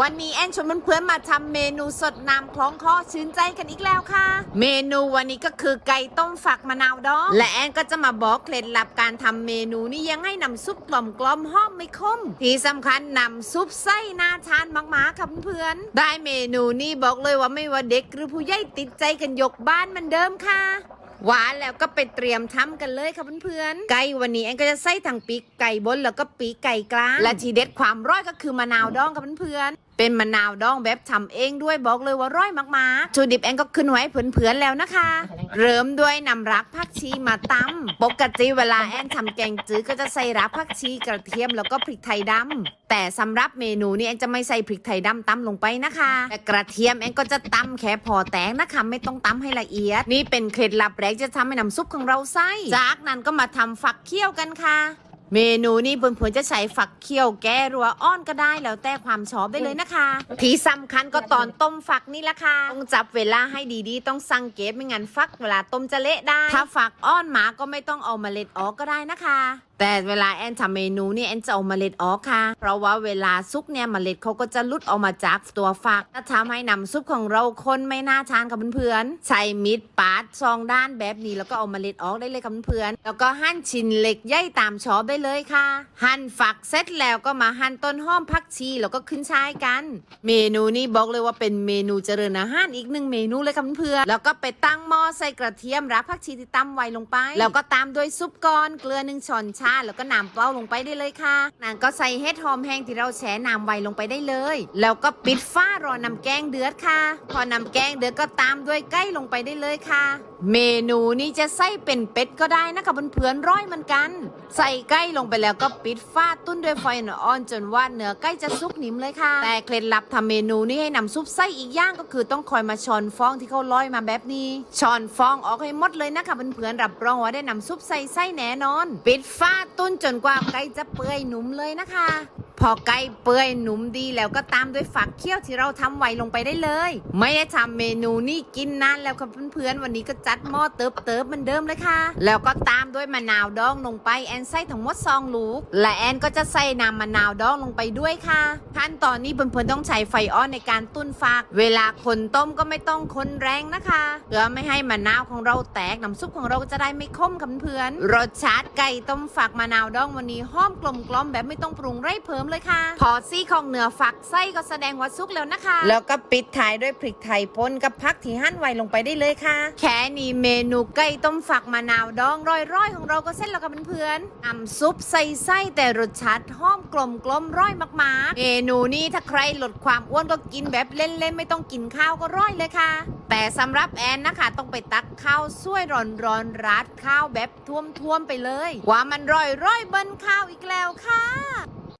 วันนี้แอนชวนเพื่อนๆมาทำเมนูสดน้ำคล้องคอชื่นใจกันอีกแล้วค่ะ เมนูวันนี้ก็คือไก่ต้มฝักมะนาวดองและแอนก็จะมาบอกเคล็ดลับการทำเมนูนี้ยังให้นำซุปกลมกลมๆหอมไม่คม ที่สำคัญนำซุปไส้น่าทานมากๆค่ะเพื่อนๆได้เมนูนี้บอกเลยว่าไม่ว่าเด็กหรือผู้ใหญ่ติดใจกันยกบ้านมันเดิมค่ะหวานแล้วก็ไปเตรียมทำกันเลยค่ะเพื่อนๆ ไก่วันนี้แอนก็จะใส่ทั้งปีกไก่บนแล้วก็ปีกไก่กลาง และทีเด็ดความร้อยก็คือมะนาวดองค่ะเพื่อนๆ เป็นมะนาวดองแบบทำเองด้วยบอกเลยว่าร้อยมากๆชูดิบแอนก็ขึ้นไว้เพื่อนๆแล้วนะคะ เริ่มด้วยนำรักผักชีมาตำปกติเวลาแอนทำแกงจืดก็จะใส่รักผักชีกระเทียมแล้วก็พริกไทยดำแต่สำหรับเมนูนี้แอนจะไม่ใส่พริกไทยดำตำลงไปนะคะ แต่กระเทียมแอนก็จะตำแค่พอแตงนะคะ ไม่ต้องตำให้ละเอียด นี่เป็นเคล็ดลับแรกจะทำให้น้ำซุปของเราใส่จากนั้นก็มาทำฝักเคี่ยวกันค่ะ เมนูนี้เพื่อนๆจะใช้ฝักเคี่ยวแก้รัวอ้อนก็ได้แล้วแต่ความชอบได้เลยนะคะ ที่สำคัญก็ตอนต้มฝักนี่แหละค่ะต้องจับเวลาให้ดีๆ ต้องสังเกตไม่งั้นฟักเวลาต้มจะเละได้ ถ้าฝักอ้อนหมาก็ไม่ต้องเอาเมล็ดออกก็ได้นะคะแต่เวลาแอนทำเมนูนี่แอนจะเอาเมล็ดออกค่ะ เพราะว่าเวลาซุกเนี่ยเมล็ดเขาก็จะลุดออกมาจากตัวฝักจะทำให้น้ำซุปของเราคนไม่น่าทานกับเพื่อนๆใช้มีดปาดซองด้านแบบนี้แล้วก็เอาเมล็ดออกได้เลยกับเพื่อนๆแล้วก็หั่นชิ้นเล็กใหญ่ตามชอบได้เลยค่ะ หั่นฝักเสร็จแล้วก็มาหั่นต้นหอมผักชีแล้วก็ขึ้นช่ายกัน เมนูนี้บอกเลยว่าเป็นเมนูเจริญอาหารอีกหนึ่งเมนูเลยค่ะเพื่อนๆแล้วก็ไปตั้งหม้อใส่กระเทียมรักผักชีที่ตำไว้ลงไป แล้วก็ตามด้วยซุปก้อนเกลือหนึ่งช้อนชาแล้วก็น้ำเปล่าลงไปได้เลยค่ะนั้นก็ใส่เห็ดหอมแห้งที่เราแช่น้ำไว้ลงไปได้เลย แล้วก็ปิดฝ้ารอน้ำแกงเดือดค่ะ พอนำแกงเดือดก็ตามด้วยไก่ลงไปได้เลยค่ะ เมนูนี้จะใส่เป็นเป็ดก็ได้นะคะเพื่อนๆร้อยเหมือนกัน ใส่ไก่ลงไปแล้วก็ปิดฝ้าตุ้นด้วยไฟอ่อนจนว่าเนื้อไก่จะสุกนิ่มเลยค่ะ แต่เคล็ดลับทำเมนูนี้ให้นำซุปไส้อีกอย่างก็คือต้องคอยมาช้อนฟองที่เขาลอยมาแบบนี้ช้อนฟองออกให้หมดเลยนะคะเพื่อนๆรับรองว่าได้นำซุปใส่ไส้แน่นอน ปิดฝ้าตุ้นจนกว่าไก่จะเปื่อยหนุ่มเลยนะคะ อไก่เปื่อยหนุ่มดีแล้วก็ตามด้วยฝักเคี่ยวที่เราทำไว้ลงไปได้เลย ไม่ได้ทำเมนูนี้กินนานแล้วค่ะเพื่อนๆวันนี้ก็จัดหม้อเติบเติบเหมือนเดิมเลยค่ะ แล้วก็ตามด้วยมะนาวดองลงไปแอนใส่ทั้งหมดซองลูก และแอนก็จะใส่น้ำมะนาวดองลงไปด้วยค่ะขั้นตอนนี้เพื่อนๆต้องใช้ไฟอ่อนในการตุ้นฝัก เวลาคนต้มก็ไม่ต้องคนแรงนะคะเพื่อไม่ให้มะนาวของเราแตกน้ำซุปของเราจะได้ไม่ข้มค่ะเพื่อนๆรสชาติไก่ต้มฝักมะนาวดองวันนี้หอมกลมกล่อมแบบไม่ต้องปรุงไรเพิ่มเลยค่ะ พอซี่ของเนื้อฝักไส้ก็แสดงว่าสุกแล้วนะคะ แล้วก็ปิดท้ายด้วยพริกไทยป่นกับผักที่หั่นไว้ลงไปได้เลยค่ะ แค่นี้เมนูไก่ต้มฝักมะนาวดองร่อยๆ ของเราก็เสร็จแล้วค่ะเพื่อนๆน้ำซุปใส่ไส้แต่รสชาติหอมกลมกลมๆร่อยมากๆ เมนูนี้ถ้าใครลดความอ้วนก็กินแบบเล่นๆไม่ต้องกินข้าวก็ร่อยเลยค่ะ แต่สำหรับแอนนะคะต้องไปตักข้าวสวยร้อนๆราดข้าวแบบท่วมๆไปเลย ว่ามันร่อยๆเบิ้นข้าวอีกแล้วค่ะ